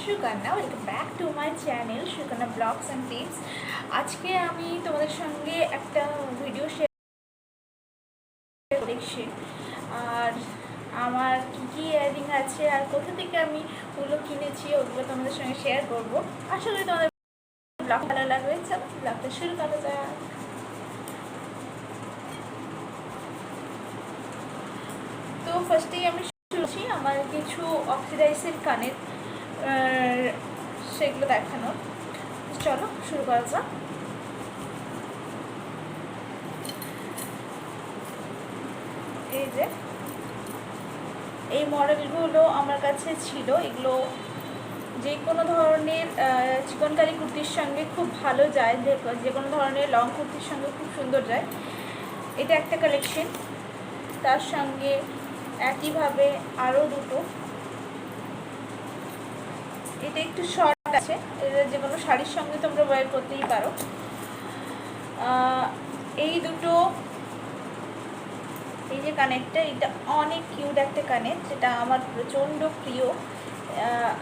Sukanya welcome back to my channel Sukanya vlogs and tips. আজকে আমি তোমাদের সঙ্গে একটা ভিডিও শেয়ার করেছি। আর আমার কী কী ইয়ারিং আছে আর কোথা থেকে আমি ওগুলো কিনেছি ওগুলো তোমাদের সঙ্গে শেয়ার করব। আশা করি তোমাদের ব্লগ ভালো লাগবে। চলো, ব্লগটা শুরু করা যাক। তো ফার্স্টেই আমি শুনছি আমার কিছু অক্সিডাইজের কানের সেগুলো দেখানো। চলো, শুরু করা যাক। এই যে, এই মডেলগুলো আমার কাছে ছিল। এগুলো যে কোনো ধরনের চিকনকারি কুর্তির সঙ্গে খুব ভালো যায়। যে কোনো ধরনের লং কুর্তির সঙ্গে খুব সুন্দর যায়। এটা একটা কালেকশন তার সঙ্গে একইভাবে আরও দুটো। এটা একটু শর্ট আছে যে কোনো শাড়ির সঙ্গে তোমরা ওয়ার করতেই পারো। এই দুটো, এই যে কানেরটা, এটা অনেক কিউট একটা কানের, যেটা আমার প্রচণ্ড প্রিয়।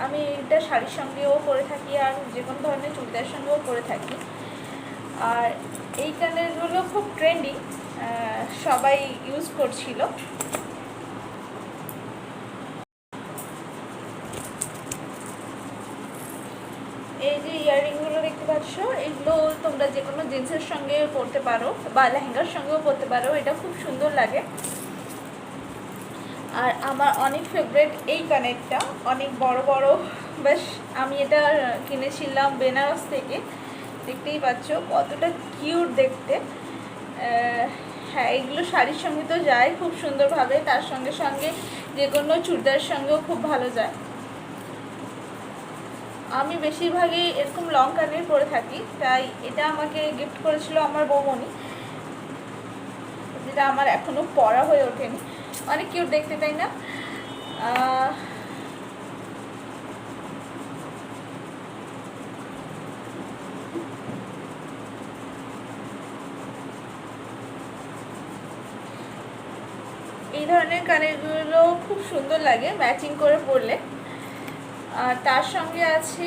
আমি এটা শাড়ির সঙ্গেও পরে থাকি আর যে কোনো ধরনের চুড়িদার সঙ্গেও পরে থাকি। আর এই কানেরগুলো খুব ট্রেন্ডিং সবাই ইউজ করছিল এই যে ইয়াররিংগুলো দেখতে পাচ্ছ, এগুলো তোমরা যে কোনো জিন্সের সঙ্গে পরতে পারো বা লেহেঙ্গার সঙ্গেও পরতে পারো, এটা খুব সুন্দর লাগে। আর আমার অনেক ফেভারেট এই কানেরটা, অনেক বড় বড় বেশ আমি এটা কিনেছিলাম বেনারস থেকে, দেখতেই পাচ্ছ কতটা কিউট দেখতে। হ্যাঁ এগুলো শাড়ির সঙ্গে তো যায় খুব সুন্দরভাবে, তার সঙ্গে সঙ্গে যে কোনো চুড়িদারের সঙ্গেও খুব ভালো যায়। আমি বেশিরভাগই এরকম লং কানের পরে থাকি, তাই এটা আমাকে গিফট করেছিল আমার বৌমনি, যেটা আমার এখনও পরা হয়ে ওঠেনি। অনেক কিউট দেখতে, তাই না? এই ধরনের কানেরগুলো খুব সুন্দর লাগে ম্যাচিং করে আর তার সঙ্গে আছে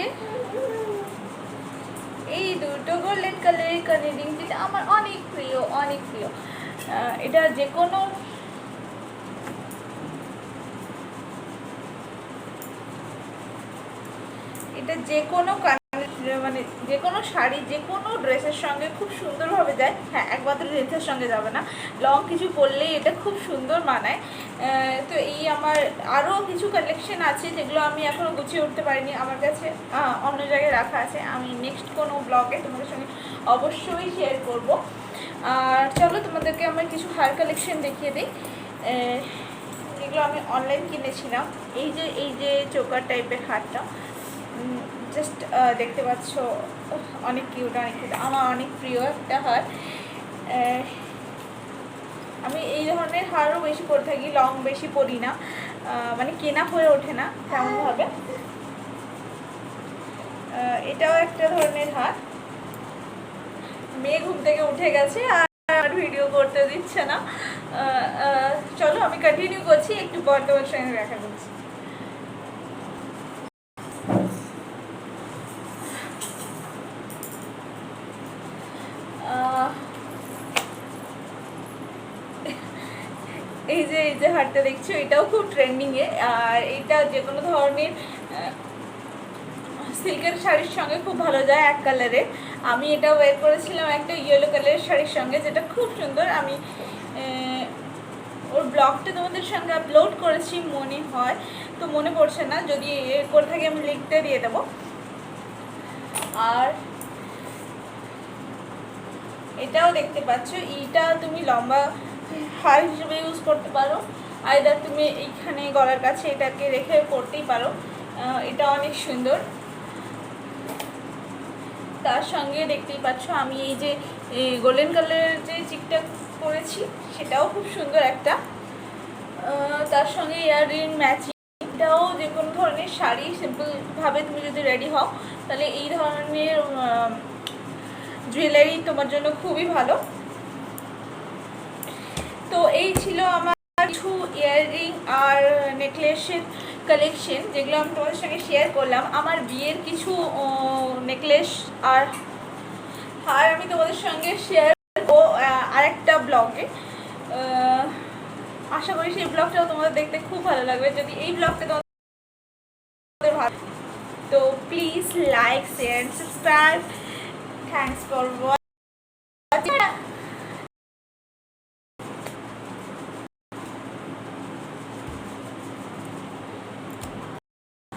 এই দুটো গোল্ডেন কালারের কানেরিং যেটা আমার অনেক প্রিয় অনেক প্রিয়। এটা যে কোনো এটা যে কোনো মানে যে কোনো শাড়ি, যে কোনো ড্রেসের সঙ্গে খুব সুন্দরভাবে যায়। হ্যাঁ একমাত্র ড্রেসের সঙ্গে যাবে না। লং কিছু পরলেই এটা খুব সুন্দর মানায়। তো এই আমার আরও কিছু কালেকশন আছে যেগুলো আমি এখনও গুছিয়ে উঠতে পারিনি আমার কাছে। অন্য জায়গায় রাখা আছে। আমি নেক্সট কোনো ব্লগে তোমাদের সঙ্গে অবশ্যই শেয়ার করব। আর চলো তোমাদেরকে আমার কিছু হার কালেকশন দেখিয়ে দিই। এগুলো আমি অনলাইন কিনেছিলাম। এই যে এই যে চোকার টাইপের হারটা জাস্ট দেখতে পাচ্ছ অনেক কিউট অনেক কিউট আমার অনেক প্রিয় একটা হার আমি এই ধরনের হারও বেশি পরে থাকি লং বেশি পরি না। মানে কেনা হয়ে ওঠে না, তেমনভাবে। এটাও একটা ধরনের হার। মেয়ে ঘুম থেকে উঠে গেছে, আর ভিডিও করতে দিচ্ছে না। চলো আমি কন্টিনিউ করছি, একটু বর্তমান সঙ্গে দেখা করছি। যে এই যে হারটা দেখছ, এটাও খুব ট্রেন্ডিংয়ে আর এটা যে কোনো ধরনের সিল্কের শাড়ির সঙ্গে খুব ভালো যায় এক কালারে আমি এটা ওয়ের করেছিলাম একটা ইয়েলো কালারের শাড়ির সঙ্গে, যেটা খুব সুন্দর। আমি ওর ব্লগটা তোমাদের সঙ্গে আপলোড করেছি, মনে হয়। তো মনে পড়ছে না, যদি করে থাকি আমি লিঙ্কটা দিয়ে দেবো। আর এটাও দেখতে পাচ্ছ, এইটা তুমি লম্বা হার হিসেবে ইউজ করতে পারো। আইদার তুমি এইখানে গলার কাছে এটাকে রেখে পরতেই পারো। এটা অনেক সুন্দর। তার সঙ্গে দেখতেই পাচ্ছ আমি এই যে গোল্ডেন কালারের যে চিকটা করেছি, সেটাও খুব সুন্দর একটা। তার সঙ্গে ইয়াররিং ম্যাচিং এটাও যে কোনো ধরনের শাড়ি সিম্পলভাবে তুমি যদি রেডি হও, তাহলে এই ধরনের জুয়েলারি তোমার জন্য খুবই ভালো। তো এই ছিল আমার কিছু ইয়াররিং আর নেকলেসের কালেকশন যেগুলো আমি তোমাদের সঙ্গে শেয়ার করলাম। আমার বিয়ের কিছু নেকলেস আর আর আমি তোমাদের সঙ্গে শেয়ার করব আরেকটা ব্লগে আশা করি সেই ব্লগটাও তোমাদের দেখতে খুব ভালো লাগবে। যদি এই ব্লগটা তোমাদের তো please like share subscribe thanks for